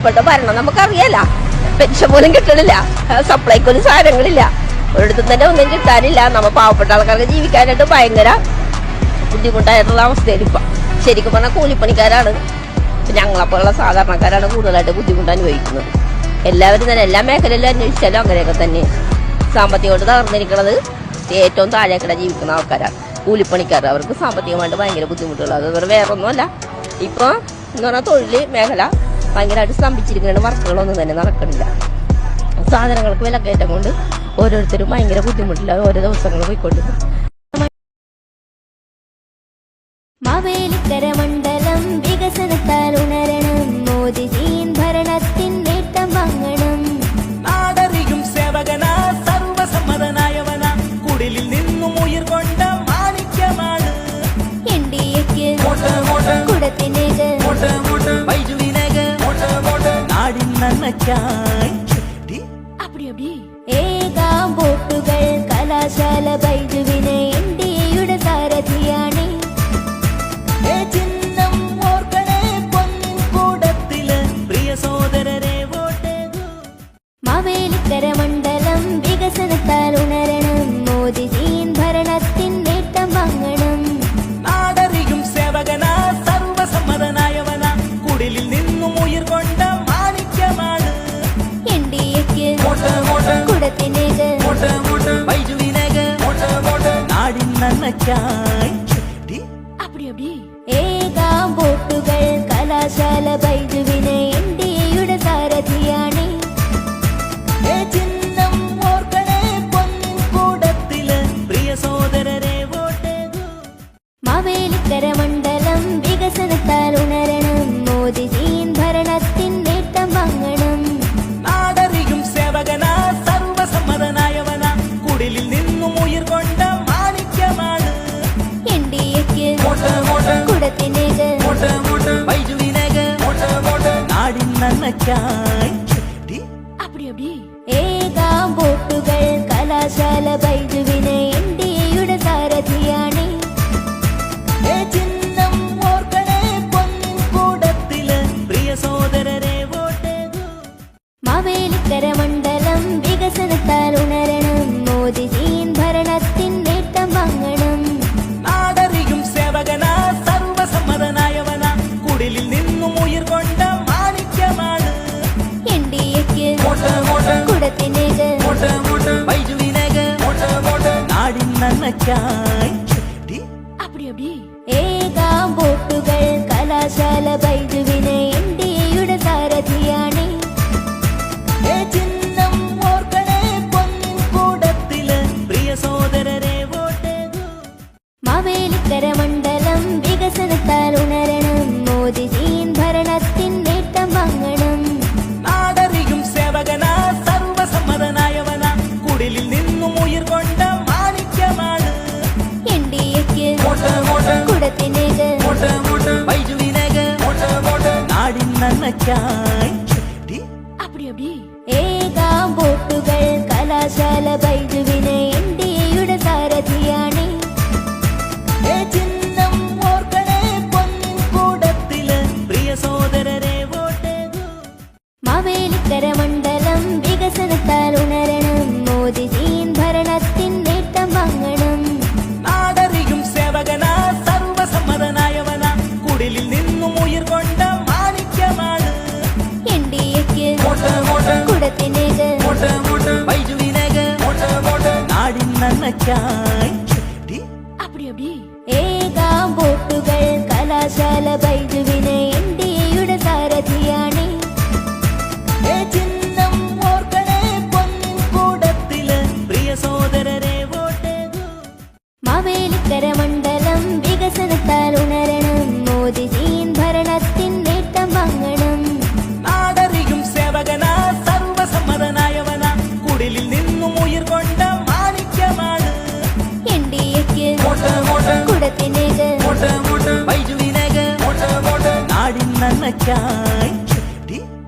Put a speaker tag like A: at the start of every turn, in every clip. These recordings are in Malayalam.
A: ഇപ്പോഴത്തെ ഭരണം നമുക്കറിയാല പെൻഷൻ പോലും കിട്ടണില്ല. സപ്ലൈക്കൊന്നും സാധനങ്ങളില്ല. ഒരിടത്തും തന്നെ ഒന്നും കിട്ടാനില്ല. നമ്മ പാവപ്പെട്ട ആൾക്കാർക്ക് ജീവിക്കാനായിട്ട് ഭയങ്കര ബുദ്ധിമുട്ടായിട്ടുള്ള അവസ്ഥയിൽ ഇപ്പം. ശരിക്കും പറഞ്ഞാൽ കൂലിപ്പണിക്കാരാണ്. ഞങ്ങളെപ്പോലുള്ള സാധാരണക്കാരാണ് കൂടുതലായിട്ട് ബുദ്ധിമുട്ട് അനുഭവിക്കുന്നത്. എല്ലാവരും തന്നെ എല്ലാ മേഖലയിലും അന്വേഷിച്ചാലും അങ്ങനെയൊക്കെ തന്നെ. സാമ്പത്തികമായിട്ട് തകർന്നിരിക്കുന്നത് ഏറ്റവും താഴേക്കിട ജീവിക്കുന്ന ആൾക്കാരാണ്. കൂലിപ്പണിക്കാർ. അവർക്ക് സാമ്പത്തികമായിട്ട് ഭയങ്കര ബുദ്ധിമുട്ടുകൾ അതുപോലെ വേറെ ഒന്നുമല്ല. ഇപ്പോൾ എന്ന് പറഞ്ഞാൽ തൊഴിൽ മേഖല ഭയങ്കരമായിട്ട് സ്തംഭിച്ചിരിക്കുന്ന വർക്കുകളൊന്നും തന്നെ നടക്കുന്നില്ല സാധനങ്ങൾക്ക് വിലക്കയറ്റം കൊണ്ട് ഓരോരുത്തരും ഭയങ്കര ബുദ്ധിമുട്ടില്ല ഓരോ ദിവസങ്ങൾ പോയിക്കൊണ്ടിരുന്നു
B: മാവേലിക്കര മണ്ഡലം വികസനത്താൽ ഉണരണം മോദിജിயின் ഏകാം കലാശാല ബൈജുവിന് എൻ ഡി എയുടെ സാരഥിയാണ്.
C: ഏ ചിഹ്നം ഓർക്കണേ പൊന്നിൻ കൂടത്തിൽ പ്രിയ സോദരരെ വോട്ടേകൂ.
B: മാവേലിക്കര മണ്ഡലം மச்சான்
C: அப்படி அப்படி. ஏகா போட்டுகள் கலாசால பைதுவினை क्या மச்சான்
B: அப்படி அப்படி. ஏகாம்போட்டுகள் கலாசால பைதுவே চাই அப்படி
C: அப்படி. ஏகா போட்டுகள் கலாசால பை காய்ச்சாய்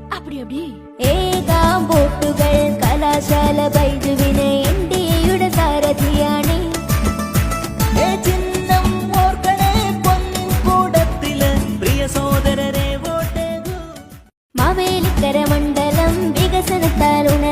C: அப்படி அப்படி.
B: ஏதாம் போட்டுகள் கலாசால பைதுவினை
C: இந்தியுட சாரதியானே சின்னம் ஓர்கனே
B: மண்டலம் விகசனத்தால் உணர்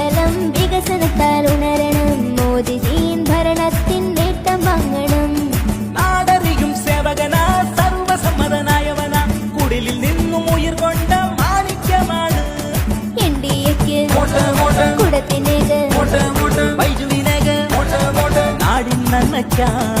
B: বাঁচা